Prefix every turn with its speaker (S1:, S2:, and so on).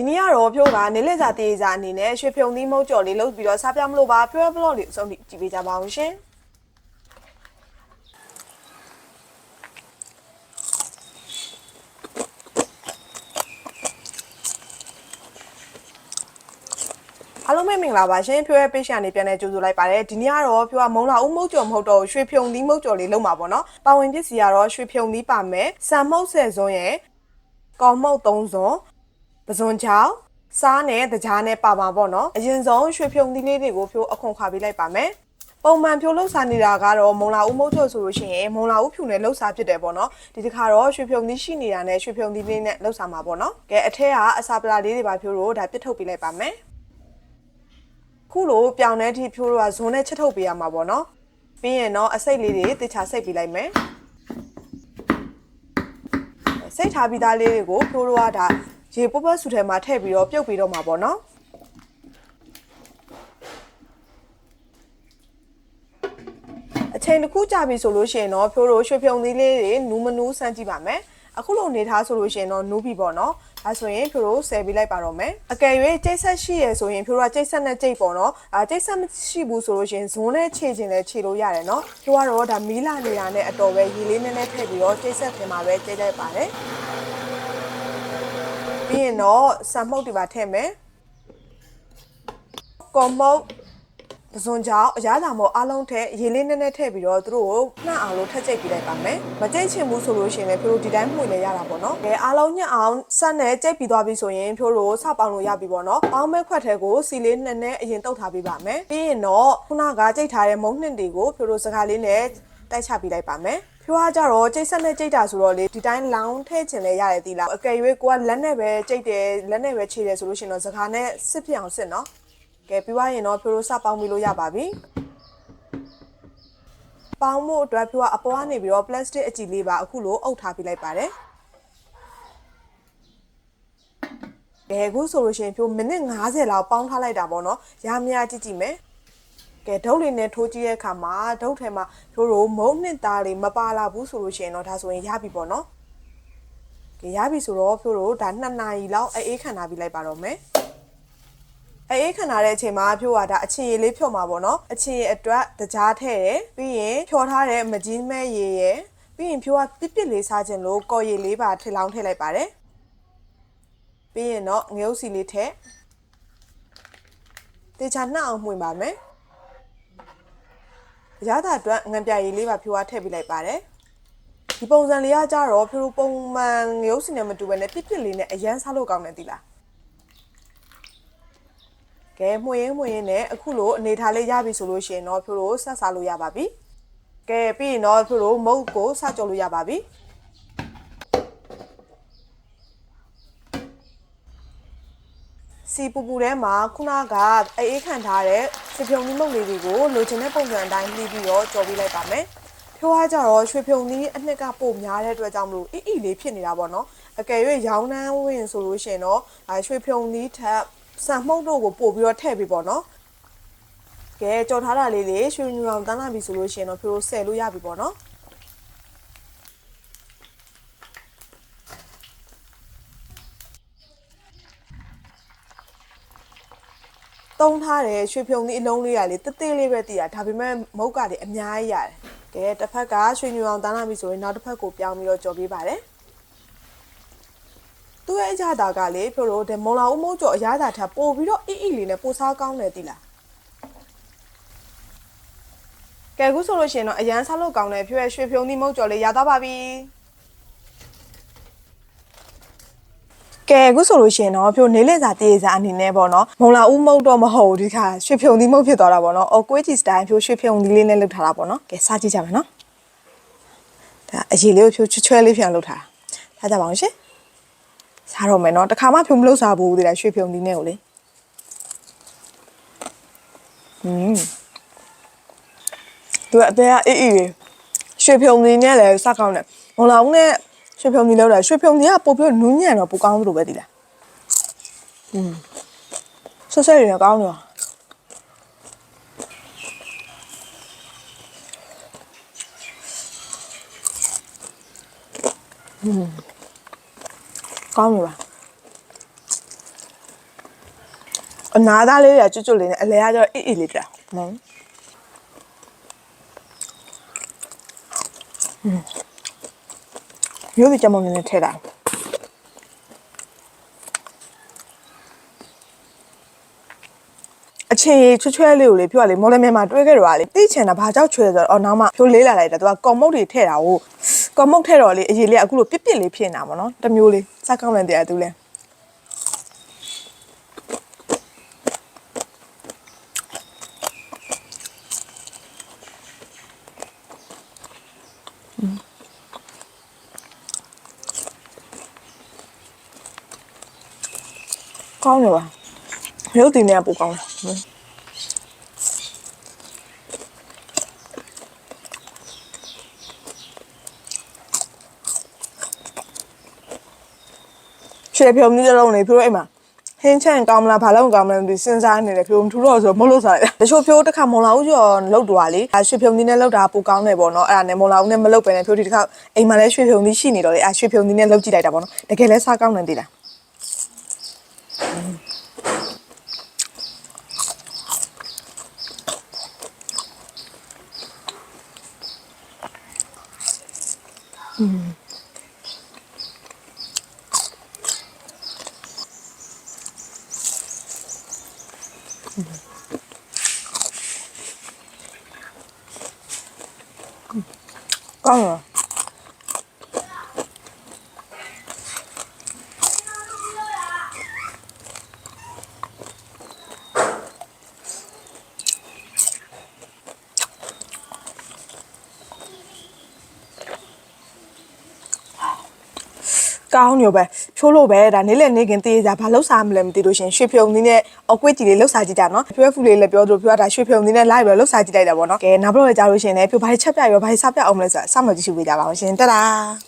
S1: ဒီနေ့ကတော့ဖြိုးကနေလက်စာတေးစာအနေနဲ့ရွှေဖြုံသီးမုတ်ကြော်လေးလုပ်ပြီးတော့စားပြမလို့ပါဖြိုးဘလော့လေးအဆုံးထိကြည့်ပေးကြပါအောင်ရှင်အားလုံးပဲမင်္ဂလာပါရှင်ဖြိုးရဲ့ page ကနေပြန်လည်ကြိုဆိုလိုက်ပါတယ်ဒီနေ့ကတော့ဖြိုးကမုံလာဦးမုတ်ကြော်မဟုတ်တော့ရွှေဖြုံသီးမုတ်ကြော်လေးလုပ်မှာပေါ့နော်ပါဝင်ပစ္စည်းကတော့ရွှေဖြုံသီးပါမယ်စံမုတ်ဆယ်စွန်းရဲ့ကောင်းမုတ်3စွန်း ပဇွန်ချောင်းစားနဲ့တကြားနဲ့ပါပါပေါ့နော်အရင်ဆုံးရွှေဖြုံသီးလေးတွေကိုဖြိုးအခွန်ခွာပေးလိုက်ပါမယ်ပုံမှန်ဖြိုးလှုပ်ရှားနေတာကတော့မုံလာဦးမုတ်ကြော်ဆိုလို့ရှိရင်မုံလာဦးဖြူနဲ့လှုပ်ရှားဖြစ်တယ်ပေါ့နော်ဒီတစ်ခါတော့ရွှေဖြုံသီးရှိနေတာနဲ့ရွှေဖြုံသီးလေးနဲ့လှုပ်ရှားမှာပေါ့နော်ကဲအထက်ကအစာပလာလေးတွေပါဖြိုးတော့ဒါပြစ်ထုတ်ပေးလိုက်ပါမယ်ခုလိုပြောင်းတဲ့အထိဖြိုးတော့ဇွန်နဲ့ချက်ထုတ်ပေးရမှာပေါ့နော်ပြီးရင်တော့အစိတ်လေးတွေတေချာစိတ်ပေးလိုက်မယ်စိတ်ထားပြီးသားလေးတွေကိုဖြိုးတော့ကဒါ ရေပုတ်ပတ်ဆူထဲမှာထည့်ပြီးတော့ပြုတ်ပြီးတော့မှာပေါ့နော်အချိန်တစ်ခုကြာပြီဆိုလို့ရှိရင်တော့ဖြိုးတို့ရွှေဖြုံသီးလေးတွေနူးမနူးစမ်းကြည့်ပါမယ်အခုလိုနေထားဆိုလို့ရှိရင်တော့နူးပြီပေါ့နော်ဒါဆိုရင်ဖြိုးတို့ဆယ်ပေးလိုက်ပါတော့မယ်အကယ်၍ကျိတ်ဆက်ရှိရဆိုရင်ဖြိုးတို့ကကျိတ်ဆက်နဲ့ကျိတ်ပေါ့နော်အာကျိတ်ဆက်မရှိဘူးဆိုလို့ရှိရင်ဇွန်းနဲ့ခြေခြင်းနဲ့ခြေလို့ရတယ်နော်ဖြိုးကတော့ဒါမီးလာနေတာနဲ့အတော်ပဲရေလေးနည်းနည်းထည့်ပြီးတော့ကျိတ်ဆက်ပြင်မှာပဲကျိတ်လိုက်ပါတယ် ပြီးရင်တော့ဆံမှုတ်တွေပါထည့်မယ်ကော်မုတ်ပဇွန်ကြောင့်အရသာမို့အားလုံးထည့်ရေလေးနည်းနည်းထည့်ပြီးတော့သူတို့ကိုနှံ့အောင်လို့ထက်ကြိတ်ပြလိုက်ပါမယ်မကြိတ်ချင်ဘူးဆိုလို့ရှိရင်လည်းဖြိုးတို့ဒီတိုင်းမှွေလည်းရတာပေါ့နော်ကဲအားလုံးညှက်အောင်ဆက်နဲ့ကြိတ်ပြီးသွားပြီဆိုရင်ဖြိုးတို့စပေါင်းလို့ရပြီပေါ့နော်ပေါင်းမဲ့ခွက်ထဲကိုစီလေးနည်းနည်းအရင်တုတ်ထားပေးပါမယ်ပြီးရင်တော့ခုနကကြိတ်ထားတဲ့မုံနှင့်တွေကိုဖြိုးတို့စကားလေးနဲ့တိုက်ချပေးလိုက်ပါမယ် ဖြိုးအားကြတော့ကြိတ်ဆက်နဲ့ကြိတ်တာဆိုတော့လေဒီတိုင်းလောင်းထဲချင်လဲရတယ်သီလားအကယ်၍ကိုကလက်နဲ့ပဲကြိတ်တယ်လက်နဲ့ပဲခြေတယ်ဆိုလို့ရှိရင်တော့စကားနဲ့စစ်ပြအောင်စစ်နော်ကဲပြီးသွားရင်တော့ဖြိုးတို့စပေါင်းပြီးလို့ရပါပြီပေါင်းဖို့အတွက်ဖြိုးကအပေါ်ကနေပြီးတော့ plastic အကြည့်လေးပါအခုလိုအုပ်ထားပေးလိုက်ပါတယ်ကဲအခုဆိုလို့ရှိရင်ဖြိုးမိနစ်90လောက်ပေါင်းထားလိုက်တာပေါ့နော်ရမရကြည့်ကြည့်မယ် ကဲဒုတ်လေးနဲ့ထိုးကြည့်တဲ့အခါမှာဒုတ်ထဲမှာဖြိုးတို့မုံနှစ်သားလေးမပါလာဘူးဆိုလို့ရှိရင်တော့ဒါဆိုရင်ရပြီပေါ့နော်ကဲရပြီဆိုတော့ဖြိုးတို့ဒါ2နာရီလောက်အေးခံထားပြီးလိုက်ပါတော့မယ်အေးခံထားတဲ့အချိန်မှာဖြိုးကဒါအချင်းရည်လေးဖြော့မှာပေါ့နော်အချင်းရည်အတွက်တကြားထည့်ရယ်ပြီးရင်ဖြော်ထားတဲ့မကြီးမဲ့ရည်ရယ်ပြီးရင်ဖြိုးကပြစ်ပြစ်လေးစားခြင်းလို့ကော်ရည်လေးပါထည့်လောင်းထည့်လိုက်ပါတယ်ပြီးရင်တော့ငရုတ်စီလေးထည့်တေချာနှောက်အောင်မှွင်ပါမယ် ရတာအတွက်ငံပြရည်လေးပါဖြိုးကထည့်ပေးလိုက်ပါတယ်ဒီပုံစံလေးကကြတော့ဖြိုးပုံမှန်ငရုတ်စီနဲ့မတူဘဲနဲ့ပြစ်ပြစ်လေးနဲ့အရန်စားလို့ကောင်းတယ်သီလားကဲမှွေရင်မှွေရင်နဲ့အခုလိုအနေထားလေးရပြီဆိုလို့ရှိရင်တော့ဖြိုးတို့ဆက်စားလို့ရပါပြီကဲပြီးရင်တော့ဖြိုးတို့မုတ်ကိုစကြော်လို့ရပါပြီစီပူပူထဲမှာခုနကအေးခံထားတဲ့ ရွှေဖြုံသီးမုတ်လေးတွေကိုလိုချင်တဲ့ပုံစံအတိုင်းလှီးပြီးတော့ကြော်ပေးလိုက်ပါမယ်ဖြိုးအားကြတော့ရွှေဖြုံသီးအနှစ်ကပို့များတဲ့အတွက်ကြောင့်မလို့အီအီလေးဖြစ်နေတာပေါ့နော်အကယ်၍ရောင်းနှမ်းဝင်ဆိုလို့ရှိရင်တော့ရွှေဖြုံသီးထက်စံမှုတ်တို့ကိုပို့ပြီးတော့ထည့်ပေးပေါ့နော်ကဲကြော်ထားတာလေးလေးရွှေညူအောင်တန်းလာပြီဆိုလို့ရှိရင်တော့ဖြိုးဆယ်လို့ရပြီပေါ့နော် တုံးထားတဲ့ရွှေဖြုံသီးအလုံးလေးရလေတက်သေးလေးပဲတည်ရဒါပေမဲ့မုတ်ကလေအများကြီးရတယ်ကဲတစ်ဖက်ကရွှေညူအောင်တန်းလာပြီဆိုရင်နောက်တစ်ဖက်ကိုပြောင်းပြီးတော့ကြော်ပေးပါတယ်သူ့ရဲ့အကြတာကလေဖြို့လို့ဒီမုံလာဦးမိုးကျော်အရသာထပ်ပို့ပြီးတော့အီအီလေးနဲ့ပို့စားကောင်းတယ်တိလားကဲအခုဆိုလို့ရှိရင်တော့အရန်စားလို့ကောင်းတယ်ဖြို့ရဲ့ရွှေဖြုံသီးမုတ်ကျော်လေးရသွားပါပြီ ကဲအခုဆိုလို့ရှိရင်တော့ဖြိုနေလက်စာတည်စာအနေနဲ့ပေါ့နော်မုံလာဦးမုတ်တော့မဟုတ်ဘူးဒီခါရွှေဖြုံသီးမုတ်ဖြစ်သွားတာပေါ့နော်အော်ကွေးချီစတိုင်းဖြိုရွှေဖြုံသီးလေးနဲ့လုပ်ထားတာပေါ့နော်ကဲစားကြည့်ကြမယ်နော်ဒါအရေးလေးကိုဖြိုချွတ်ချွဲလေးပြန်လုပ်ထားတာစားကြပါအောင်ရှင်စားတော့မယ်နော်တခါမှဖြုံမလို့စားဘူးတည်းလားရွှေဖြုံဒီနဲ့ကိုလေอืมသူကအသေးအေးအေးလေးရွှေဖြုံဒီနဲ့လည်းစားကောင်းတယ်မလာဘူးနဲ့ ရွှေဖြုံဒီလောက်တာရွှေဖြုံဒီကပို့ပြီးနူးညံ့တော့ပိုကောင်းသလိုပဲတည်လားอืมဆက်ဆက်ရကောင်းတယ်ကောင်းပြီပါအနာသားလေးတွေကကျွတ်ကျွတ်လေးနဲ့အလဲကကျတော့အေးအေးလေးပြဟုတ် မျိုးဒီကြမုံနေနဲ့ထဲတာအချင်းချွတ်ချွဲလေးကိုလေပြောရလေမော်လမြိုင်မှာတွဲခဲ့တော့လေတိချင်တာဘာကြောက်ချွဲလဲဆိုတော့အော်နောက်မှဖြိုးလေးလာလိုက်တယ်သူကကော်မုတ်တွေထည့်တာကိုကော်မုတ်ထည့်တော့လေအရေးလေးကအခုလိုပြစ်ပြစ်လေးဖြစ်နေတာပေါ့နော်တစ်မျိုးလေးစကောင်းတယ်တရားသူလဲ ကောင်းတယ်ပါရုပ်တင်နေပူကောင်းတယ်ရှေ့ပြုံးမျိုးလုံးနေဖြိုးအိမ်မှာဟင်းချန်ကောင်းမလားဘာလို့ကောင်းမလဲမသိစဉ်းစားနေတယ်ဖြိုးထူတော့ဆိုမဟုတ်လို့စားလိုက်တချို့ဖြိုးတစ်ခါမုံလာဦးကျော်လောက်တော့လေအဲရွှေဖြုံသီးနဲ့လောက်တာပူကောင်းတယ်ပေါ့နော်အဲ့ဒါနဲ့မုံလာဦးနဲ့မလောက်ပဲနဲ့ဖြိုးဒီတစ်ခါအိမ်မှာလည်းရွှေဖြုံသီးရှိနေတော့လေအဲရွှေဖြုံသီးနဲ့လောက်ကြည့်လိုက်တာပေါ့နော်တကယ်လဲစားကောင်းတယ်သိလား ကောင်းတယ် ကောင်းညိုပဲဖြိုးလို့ပဲဒါနေ့လက်နေခင်တေးကြဘာလို့စားမလဲမသိလို့ရှင်ရွှေဖြုံသီးနဲ့အကွေ့ကြီးလေးလှုပ်စားကြည့်ကြနော်ဖြိုးဖူလေးလည်းပြောသလိုဖြိုးကဒါရွှေဖြုံသီးနဲ့လိုက်ပြီးလှုပ်စားကြည့်လိုက်တာပေါ့နော်ကဲနောက်တော့ကြားလို့ရှင်လည်းဖြိုးဘာတွေချက်ပြရောဘာတွေစားပြအောင်မလဲဆိုတာစမှတ်ကြည့်ရှုပေးကြပါအောင်ရှင်တက်တာ